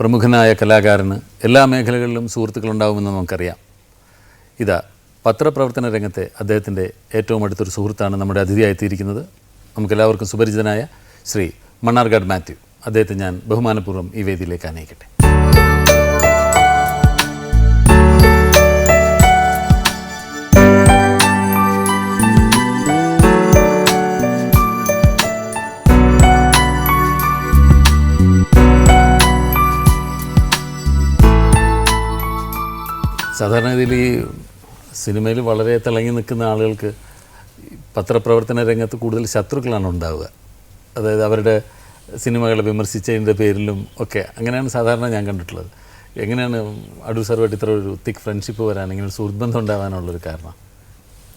പ്രമുഖനായ കലാകാരന് എല്ലാ മേഖലകളിലും സുഹൃത്തുക്കളുണ്ടാവുമെന്ന് നമുക്കറിയാം. ഇതാ പത്രപ്രവർത്തന രംഗത്തെ അദ്ദേഹത്തിന്റെ ഏറ്റവും അടുത്തൊരു സുഹൃത്താണ് നമ്മുടെ അതിഥിയായി എത്തിയിരിക്കുന്നത് നമുക്കെല്ലാവർക്കും സുപരിചിതനായ ശ്രീ മണ്ണാർഗാഡ് മാത്യു. അദ്ദേഹത്തെ ഞാൻ ബഹുമാനപൂർവം ഈ വേദിയിലേക്ക് അനയിക്കട്ടെ സാധാരണഗതിയിൽ ഈ സിനിമയിൽ വളരെ തിളങ്ങി നിൽക്കുന്ന ആളുകൾക്ക് പത്രപ്രവർത്തന രംഗത്ത് കൂടുതൽ ശത്രുക്കളാണ് ഉണ്ടാവുക. അതായത് അവരുടെ സിനിമകളെ വിമർശിച്ചതിന്റെ പേരിലും ഒക്കെ. അങ്ങനെയാണ് സാധാരണ ഞാൻ കണ്ടിട്ടുള്ളത്. എങ്ങനെയാണ് അടൂർ സാറുമായിട്ട് ഇത്ര ഒരു തിക് ഫ്രണ്ട്ഷിപ്പ് വരാൻ ഇങ്ങനെ ഒരു സുഹൃത്ബന്ധം ഉണ്ടാകാനുള്ളൊരു കാരണം?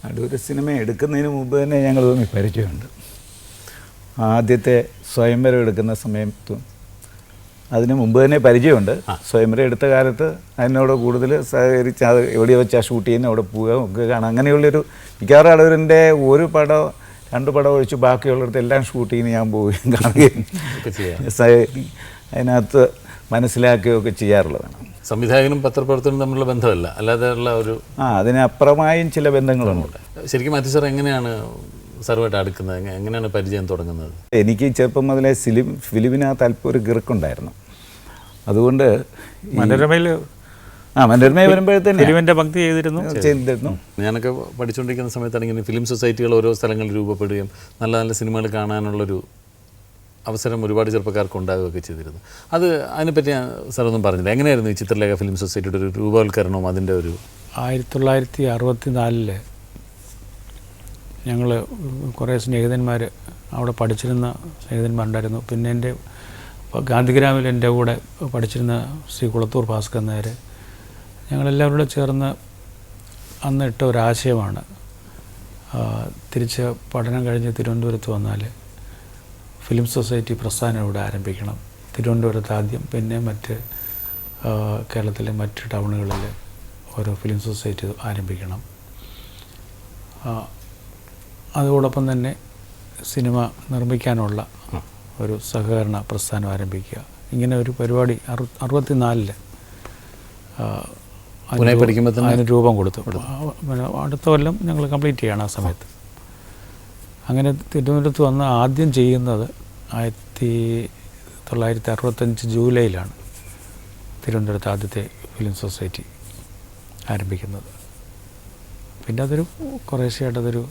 അടൂര് സിനിമ എടുക്കുന്നതിന് മുമ്പ് തന്നെ ഞങ്ങൾ തമ്മിൽ പരിചയമുണ്ട്. ആദ്യത്തെ സ്വയംവരം എടുക്കുന്ന സമയത്തും അതിന് മുമ്പ് തന്നെ പരിചയമുണ്ട്. സ്വയംവരം എടുത്ത കാലത്ത് അതിനോട് കൂടുതൽ സഹകരിച്ച് അത് എവിടെ വെച്ചാൽ ഷൂട്ട് ചെയ്യുന്ന അവിടെ പോവുക ഒക്കെ കാണാം. അങ്ങനെയുള്ളൊരു മിക്കവാറും അടൂരിന്റെ ഒരു പടം രണ്ട് പടം ഒഴിച്ച് ബാക്കിയുള്ളിടത്ത് എല്ലാം ഷൂട്ട് ചെയ്യുന്ന ഞാൻ പോവുകയും കാണുകയും അതിനകത്ത് മനസ്സിലാക്കുകയൊക്കെ ചെയ്യാറുള്ളതാണ്. സംവിധായകനും പത്രപ്രവർത്തനം തമ്മിലുള്ള ബന്ധമല്ല. അല്ലാതെ ഉള്ള ഒരു ആ അതിനപ്പുറമായും ചില ബന്ധങ്ങളുണ്ട്. ശരിക്കും മാത്യു സാർ എങ്ങനെയാണ് സാറുമായിട്ട് അടുക്കുന്നത്? എങ്ങനെയാണ് പരിചയം തുടങ്ങുന്നത്? എനിക്ക് ചെറുപ്പം മുതലേ ഫിലിം ഫിലിമിനകത്ത് അല്പം ഒരു ഗിറുക്കുണ്ടായിരുന്നു. അതുകൊണ്ട് മനോരമയിൽ ആ മനോരമ വരുമ്പോഴത്തേന് ഫിലിമിന്റെ ഭക്തി ചെയ്തിരുന്നു. ചെയ്തിരുന്നു. ഞാനൊക്കെ പഠിച്ചുകൊണ്ടിരിക്കുന്ന സമയത്താണ് ഇങ്ങനെ ഫിലിം സൊസൈറ്റികൾ ഓരോ സ്ഥലങ്ങളിൽ രൂപപ്പെടുകയും നല്ല നല്ല സിനിമകൾ കാണാനുള്ളൊരു അവസരം ഒരുപാട് ചെറുപ്പക്കാർക്ക് ഉണ്ടാകുകയൊക്കെ ചെയ്തിരുന്നു. അത് അതിനെപ്പറ്റി ഞാൻ സാറൊന്നും പറഞ്ഞില്ല. എങ്ങനെയായിരുന്നു ഈ ചിത്രലേഖ ഫിലിം സൊസൈറ്റിയുടെ ഒരു രൂപവൽക്കരണവും അതിന്റെ ഒരു ആയിരത്തി തൊള്ളായിരത്തി അറുപത്തി നാലിൽ ഞങ്ങൾ കുറേ സ്നേഹിതന്മാർ അവിടെ പഠിച്ചിരുന്ന സ്നേഹിതന്മാരുണ്ടായിരുന്നു. പിന്നെ എന്റെ ഗാന്ധിഗ്രാമിൽ എന്റെ കൂടെ പഠിച്ചിരുന്ന ശ്രീ കുളത്തൂർ ഭാസ്കർ നായർ ഞങ്ങളെല്ലാവരും കൂടെ ചേർന്ന് അന്ന് ഇട്ട ഒരാശയമാണ് തിരിച്ച് പഠനം കഴിഞ്ഞ് തിരുവനന്തപുരത്ത് വന്നാൽ ഫിലിം സൊസൈറ്റി പ്രസ്ഥാനം ഇവിടെ ആരംഭിക്കണം. തിരുവനന്തപുരത്ത് ആദ്യം പിന്നെ മറ്റ് കേരളത്തിലെ മറ്റ് ടൗണുകളിൽ ഓരോ ഫിലിം സൊസൈറ്റി ആരംഭിക്കണം. അതോടൊപ്പം തന്നെ സിനിമ നിർമ്മിക്കാനുള്ള ഒരു സഹകരണ പ്രസ്ഥാനം ആരംഭിക്കുക. ഇങ്ങനെ ഒരു പരിപാടി അറു അറുപത്തിനാലിൽ അതിന് രൂപം കൊടുത്തു. അടുത്ത കൊല്ലം ഞങ്ങൾ കംപ്ലീറ്റ് ചെയ്യണം ആ സമയത്ത്. അങ്ങനെ തിരുവനന്തപുരത്ത് വന്ന് ആദ്യം ചെയ്യുന്നത് ആയിരത്തി തൊള്ളായിരത്തി അറുപത്തഞ്ച് ജൂലൈയിലാണ് തിരുവനന്തപുരത്ത് ആദ്യത്തെ ഫിലിം സൊസൈറ്റി ആരംഭിക്കുന്നത്. പിന്നെ അതൊരു കുറേശ്ശെയായിട്ട് അതൊരു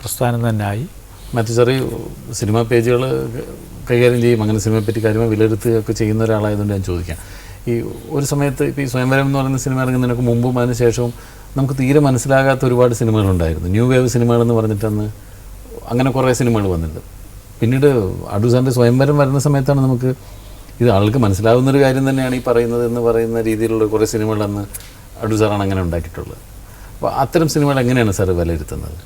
പ്രസ്ഥാനം തന്നെ ആയി. മറ്റു ചെറിയ സിനിമാ പേജുകൾ കൈകാര്യം ചെയ്യും. അങ്ങനെ സിനിമയെ പറ്റി കാര്യമായി വിലയിരുത്തുകയൊക്കെ ചെയ്യുന്ന ഒരാളായതുകൊണ്ട് ഞാൻ ചോദിക്കാം. ഈ ഒരു സമയത്ത് ഇപ്പോൾ ഈ സ്വയംവരം എന്ന് പറയുന്ന സിനിമ ഇറങ്ങുന്നതിനൊക്കെ മുമ്പും അതിന് ശേഷവും നമുക്ക് തീരെ മനസ്സിലാകാത്ത ഒരുപാട് സിനിമകളുണ്ടായിരുന്നു ന്യൂ വേവ് സിനിമകളെന്ന് പറഞ്ഞിട്ടന്ന് അങ്ങനെ കുറേ സിനിമകൾ വന്നിട്ടുണ്ട്. പിന്നീട് അടുസാന്റെ സ്വയംവരം വരുന്ന സമയത്താണ് നമുക്ക് ഇത് ആൾക്ക് മനസ്സിലാവുന്നൊരു കാര്യം തന്നെയാണ് ഈ പറയുന്നത് എന്ന് പറയുന്ന രീതിയിലുള്ള കുറേ സിനിമകൾ അന്ന് അഡൂസാറാണ് അങ്ങനെ ഉണ്ടാക്കിയിട്ടുള്ളത്. അപ്പോൾ അത്തരം സിനിമകൾ എങ്ങനെയാണ് സാർ വിലയിരുത്തുന്നത്?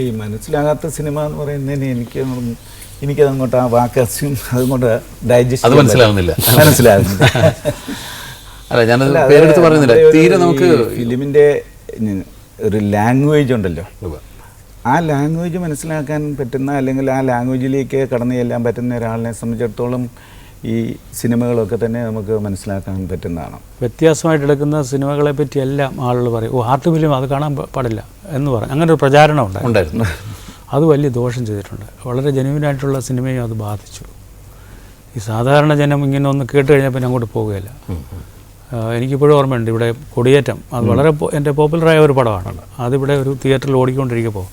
ഈ മനസ്സിലാകാത്ത സിനിമ എന്ന് പറയുന്നതിന് എനിക്ക് എനിക്കത് അങ്ങോട്ട് ആ വാക്ക് അതുകൊണ്ട് ഡൈജസ്റ്റ് അത് മനസ്സിലാവുന്നില്ല. മനസ്സിലാകുന്നില്ല അല്ല ഞാനത് അല്ല, പേരെടുത്ത് പറയുന്നില്ല. നമ്മുടെ ഒരു തീരെ നമുക്ക് ഫിലിമിന്റെ ഒരു ലാംഗ്വേജ് ഉണ്ടല്ലോ. ആ ലാംഗ്വേജ് മനസ്സിലാക്കാൻ പറ്റുന്ന അല്ലെങ്കിൽ ആ ലാംഗ്വേജിലേക്ക് കടന്നു ചെല്ലാൻ പറ്റുന്ന ഒരാളിനെ സംബന്ധിച്ചിടത്തോളം ഈ സിനിമകളൊക്കെ തന്നെ നമുക്ക് മനസ്സിലാക്കാൻ പറ്റുന്നതാണ്. വ്യത്യാസമായിട്ട് എടുക്കുന്ന സിനിമകളെ പറ്റി എല്ലാം ആളുകൾ പറയും ഓ ആർട്ട് ഫിലിം അത് കാണാൻ പാടില്ല എന്ന് പറയും. അങ്ങനെ ഒരു പ്രചാരണം ഉണ്ടായി ഉണ്ടായിരുന്നു. അത് വലിയ ദോഷം ചെയ്തിട്ടുണ്ട്. വളരെ ജനുവിനായിട്ടുള്ള സിനിമയും അത് ബാധിച്ചു. ഈ സാധാരണ ജനം ഇങ്ങനെ ഒന്ന് കേട്ട് കഴിഞ്ഞാൽ പിന്നെ അങ്ങോട്ട് പോവുകയില്ല എനിക്കിപ്പോഴും ഓർമ്മയുണ്ട് ഇവിടെ കൊടിയേറ്റം. അത് വളരെ എന്റെ പോപ്പുലറായ ഒരു പടമാണ്. അതിവിടെ ഒരു തിയേറ്ററിൽ ഓടിക്കൊണ്ടിരിക്കുമ്പോൾ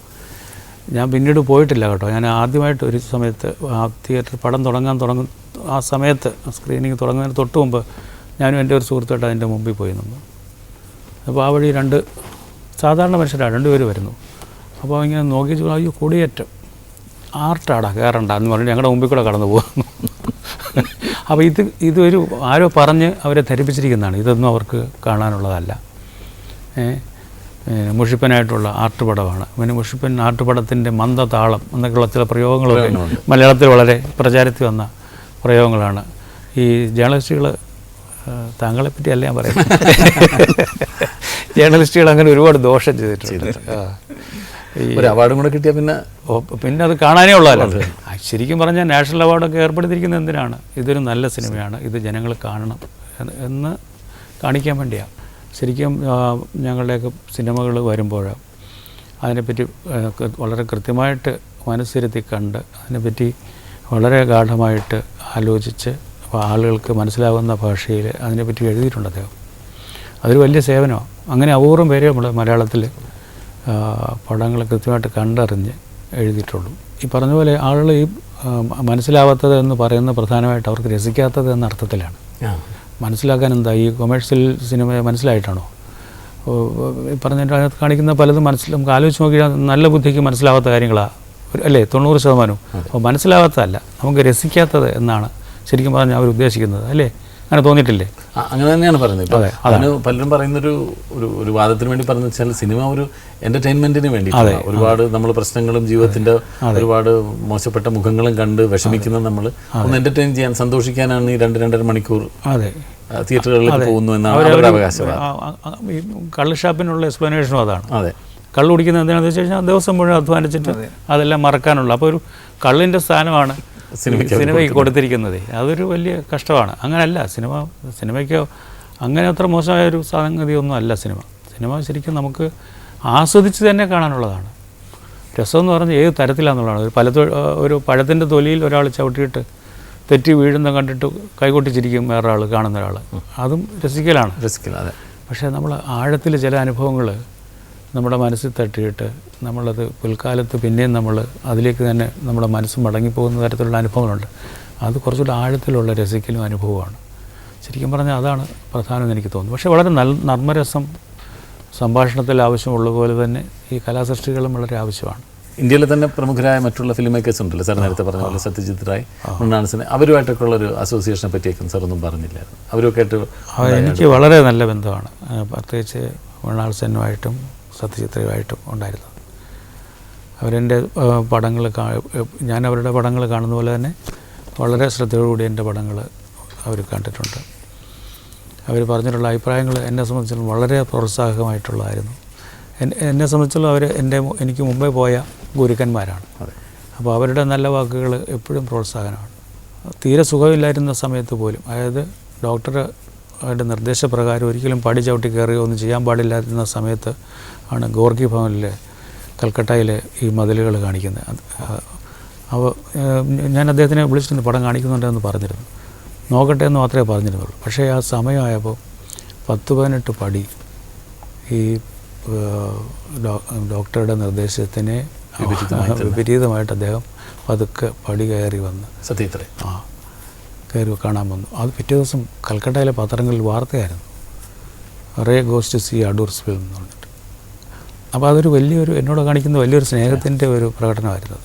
ഞാൻ പിന്നീട് പോയിട്ടില്ല കേട്ടോ. ഞാൻ ആദ്യമായിട്ട് ഒരു സമയത്ത് ആ തിയേറ്റർ പടം തുടങ്ങാൻ തുടങ്ങും ആ സമയത്ത് സ്ക്രീനിങ് തുടങ്ങുന്നതിന് തൊട്ട് മുമ്പ് ഞാനും എന്റെ ഒരു സുഹൃത്തായിട്ട് അതിന്റെ മുമ്പിൽ പോയി നിന്നു. അപ്പോൾ ആ വഴി രണ്ട് സാധാരണ മനുഷ്യരാണ് രണ്ടുപേർ വരുന്നു. അപ്പോൾ ഇങ്ങനെ നോക്കി അയ്യോ കൊടിയേറ്റം. ആർട്ടാടാ കയറണ്ട എന്ന് പറഞ്ഞു ഞങ്ങളുടെ മുമ്പിൽ കൂടെ കടന്നു പോകുന്നു. അപ്പോൾ ഇത് ഇതൊരു ആരോ പറഞ്ഞ് അവരെ ധരിപ്പിച്ചിരിക്കുന്നതാണ്. ഇതൊന്നും അവർക്ക് കാണാനുള്ളതല്ല. ഏ, ഏ, മുഷിപ്പനായിട്ടുള്ള ആർട്ട് പടമാണ് പിന്നെ മുഷിപ്പൻ ആർട്ട് പടത്തിന്റെ മന്ദതാളം എന്നൊക്കെയുള്ള ചില പ്രയോഗങ്ങളൊക്കെ മലയാളത്തിൽ വളരെ പ്രചാരത്തിൽ വന്ന പ്രയോഗങ്ങളാണ്. ഈ ജേർണലിസ്റ്റുകൾ താങ്കളെ പറ്റിയല്ല ഞാൻ പറയുന്നത്. ജേർണലിസ്റ്റുകൾ അങ്ങനെ ഒരുപാട് ദോഷം ചെയ്തിട്ടുണ്ട്. ഒരു അവാർഡും കൂടെ കിട്ടിയാൽ പിന്നെ പിന്നെ അത് കാണാനേ ഉള്ളതല്ല. ശരിക്കും പറഞ്ഞാൽ നാഷണൽ അവാർഡൊക്കെ ഏർപ്പെടുത്തിയിരിക്കുന്നത് എന്തിനാണ്? ഇതൊരു നല്ല സിനിമയാണ്. ഇത് ജനങ്ങൾ കാണണം എന്ന് എന്ന് കാണിക്കാൻ വേണ്ടിയാണ് ശരിക്കും ഞങ്ങളുടെയൊക്കെ സിനിമകൾ വരുമ്പോൾ അതിനെപ്പറ്റി വളരെ കൃത്യമായിട്ട് മനസ്സിരുത്തി കണ്ട് അതിനെപ്പറ്റി വളരെ ഗാഠമായിട്ട് ആലോചിച്ച് ആളുകൾക്ക് മനസ്സിലാവുന്ന ഭാഷയിൽ അതിനെപ്പറ്റി എഴുതിയിട്ടുണ്ട് അദ്ദേഹം. അതൊരു വലിയ സേവനമാണ്. അങ്ങനെ അപൂർവം പേരെ നമ്മൾ മലയാളത്തിൽ പടങ്ങൾ കൃത്യമായിട്ട് കണ്ടറിഞ്ഞ് എഴുതിയിട്ടുള്ളൂ. ഈ പറഞ്ഞ പോലെ ആളുകൾ ഈ മനസ്സിലാവാത്തത് എന്ന് പറയുന്നത് പ്രധാനമായിട്ട് അവർക്ക് രസിക്കാത്തത് എന്ന അർത്ഥത്തിലാണ്. മനസ്സിലാക്കാൻ എന്താ ഈ കൊമേഴ്സ്യൽ സിനിമ മനസ്സിലായിട്ടാണോ? പറഞ്ഞിട്ട് അതിനകത്ത് കാണിക്കുന്ന പലതും മനസ്സിൽ നമുക്ക് ആലോചിച്ച് നോക്കിയാൽ നല്ല ബുദ്ധിക്ക് മനസ്സിലാവാത്ത കാര്യങ്ങളാണ് അല്ലേ തൊണ്ണൂറ് ശതമാനവും. അപ്പോൾ മനസ്സിലാവാത്തതല്ല. നമുക്ക് രസിക്കാത്തത് എന്നാണ് ശരിക്കും പറഞ്ഞാൽ അവർ ഉദ്ദേശിക്കുന്നത് അല്ലേ? അങ്ങനെ തോന്നിയിട്ടില്ലേ? അങ്ങനെ തന്നെയാണ് പറയുന്നത്. ഇപ്പൊ അതെ, അതിന് പലരും പറയുന്നൊരു ഒരു ഒരു വാദത്തിന് വേണ്ടി പറഞ്ഞു വെച്ചാൽ സിനിമ ഒരു എന്റർടൈൻമെന്റിന് വേണ്ടി ഒരുപാട് നമ്മൾ പ്രശ്നങ്ങളും ജീവിതത്തിന്റെ ഒരുപാട് മോശപ്പെട്ട മുഖങ്ങളും കണ്ട് വിഷമിക്കുന്ന നമ്മൾ ഒന്ന് എന്റർടൈൻ ചെയ്യാൻ സന്തോഷിക്കാനാണ് ഈ രണ്ട് രണ്ടര മണിക്കൂർ തിയേറ്ററുകളിലേക്ക് പോകുന്നു എന്നാണ് അവരുടെ അവകാശം ഈ കള്ള് ഷാപ്പിനുള്ള എക്സ്പ്ലനേഷനും അതാണ്. അതെ. കള്ള് കുടിക്കുന്നത് എന്തിനാണെന്ന് വെച്ച് കഴിഞ്ഞാൽ ദിവസം മുഴുവൻ അധ്വാനിച്ചിട്ട് അതെല്ലാം മറക്കാനുള്ള. അപ്പോൾ ഒരു കള്ളിന്റെ സ്ഥാനമാണ് സിനിമയ്ക്ക് സിനിമയ്ക്ക് കൊടുത്തിരിക്കുന്നത്. അതൊരു വലിയ കഷ്ടമാണ്. അങ്ങനെയല്ല സിനിമ സിനിമയ്ക്ക് അങ്ങനെ അത്ര മോശമായ ഒരു സംഗതിയൊന്നും അല്ല സിനിമ. സിനിമ ശരിക്കും നമുക്ക് ആസ്വദിച്ച് തന്നെ കാണാനുള്ളതാണ്. രസം എന്ന് പറഞ്ഞാൽ ഏത് തരത്തിലാണെന്നുള്ളതാണ് ഒരു ഒരു പഴത്തിന്റെ തൊലിയിൽ ഒരാൾ ചവിട്ടിയിട്ട് തെറ്റി വീഴുന്ന കണ്ടിട്ട് കൈകൊട്ടിച്ചിരിക്കും വേറൊരാൾ കാണുന്ന ഒരാൾ. അതും രസിക്കലാണ്. രസിക്കലാണ് അതെ. പക്ഷേ നമ്മൾ ആഴത്തിൽ ചില അനുഭവങ്ങൾ നമ്മുടെ മനസ്സിൽ തട്ടിയിട്ട് നമ്മളത് പിൽക്കാലത്ത് പിന്നെയും നമ്മൾ അതിലേക്ക് തന്നെ നമ്മുടെ മനസ്സ് മടങ്ങിപ്പോകുന്ന തരത്തിലുള്ള അനുഭവങ്ങളുണ്ട്. അത് കുറച്ചുകൂടി ആഴത്തിലുള്ള രസിക്കലും അനുഭവമാണ് ശരിക്കും പറഞ്ഞാൽ അതാണ് പ്രധാനമെന്ന് എനിക്ക് തോന്നുന്നു. പക്ഷേ വളരെ നല്ല നർമ്മരസം സംഭാഷണത്തിൽ ആവശ്യമുള്ള പോലെ തന്നെ ഈ കലാസൃഷ്ടികളും വളരെ ആവശ്യമാണ്. ഇന്ത്യയിലെ തന്നെ പ്രമുഖരായ മറ്റുള്ള ഫിലിം മേക്കേഴ്സ് ഉണ്ടല്ലോ. സാർ നേരത്തെ പറഞ്ഞ പോലെ സത്യജിത് റായ് മൃണാൾ സിനെ അവരുമായിട്ടൊക്കെ ഉള്ള ഒരു അസോസിയേഷനെ പറ്റിയൊക്കെ സാർ ഒന്നും പറഞ്ഞില്ലായിരുന്നു. അവരൊക്കെ ആയിട്ട് എനിക്ക് വളരെ നല്ല ബന്ധമാണ്. പ്രത്യേകിച്ച് മൃണാൾ സെന്നുമായിട്ടും സത്യചിത്രയുമായിട്ടും ഉണ്ടായിരുന്നത് അവരെന്റെ പടങ്ങൾ ഞാൻ അവരുടെ പടങ്ങൾ കാണുന്ന പോലെ തന്നെ വളരെ ശ്രദ്ധയോടുകൂടി എന്റെ പടങ്ങൾ അവർ കണ്ടിട്ടുണ്ട്. അവർ പറഞ്ഞിട്ടുള്ള അഭിപ്രായങ്ങൾ എന്നെ സംബന്ധിച്ചിടത്തോളം വളരെ പ്രോത്സാഹകമായിട്ടുള്ളതായിരുന്നു. എന്നെ സംബന്ധിച്ചിടത്തോളം അവർ എന്റെ എനിക്ക് മുമ്പേ പോയ ഗുരുക്കന്മാരാണ്. അപ്പോൾ അവരുടെ നല്ല വാക്കുകൾ എപ്പോഴും പ്രോത്സാഹനമാണ്. തീരെ സുഖമില്ലായിരുന്ന സമയത്ത് പോലും അതായത് ഡോക്ടർ അവരുടെ നിർദ്ദേശപ്രകാരം ഒരിക്കലും പാടി ചവിട്ടി കയറുകയോ ഒന്നും ചെയ്യാൻ പാടില്ലാതിരുന്ന സമയത്ത് ആണ് ഗോർഗി ഭവനിലെ കൽക്കട്ടയിലെ ഈ മതിലുകൾ കാണിക്കുന്നത്. അവ ഞാൻ അദ്ദേഹത്തിനെ വിളിച്ചിട്ടുണ്ട് പടം കാണിക്കുന്നുണ്ടെന്ന് പറഞ്ഞിരുന്നു. നോക്കട്ടെ എന്ന് മാത്രമേ പറഞ്ഞിരുന്നുള്ളൂ. പക്ഷേ ആ സമയമായപ്പോൾ പത്ത് പതിനെട്ട് പടി ഈ ഡോക്ടറുടെ നിർദ്ദേശത്തിനെ വിപരീതമായിട്ട് അദ്ദേഹം പതുക്കെ പടി കയറി വന്ന് സത്യത്രേ. ആ കയറി കാണാൻ വന്നു. അത് പിറ്റേ ദിവസം കൽക്കട്ടയിലെ പത്രങ്ങളിൽ വാർത്തയായിരുന്നു. Ray ghost sees Adoor's film എന്ന് പറഞ്ഞിട്ട്. അപ്പോൾ അതൊരു വലിയൊരു എന്നോട് കാണിക്കുന്ന വലിയൊരു സ്നേഹത്തിന്റെ ഒരു പ്രകടനമായിരുന്നു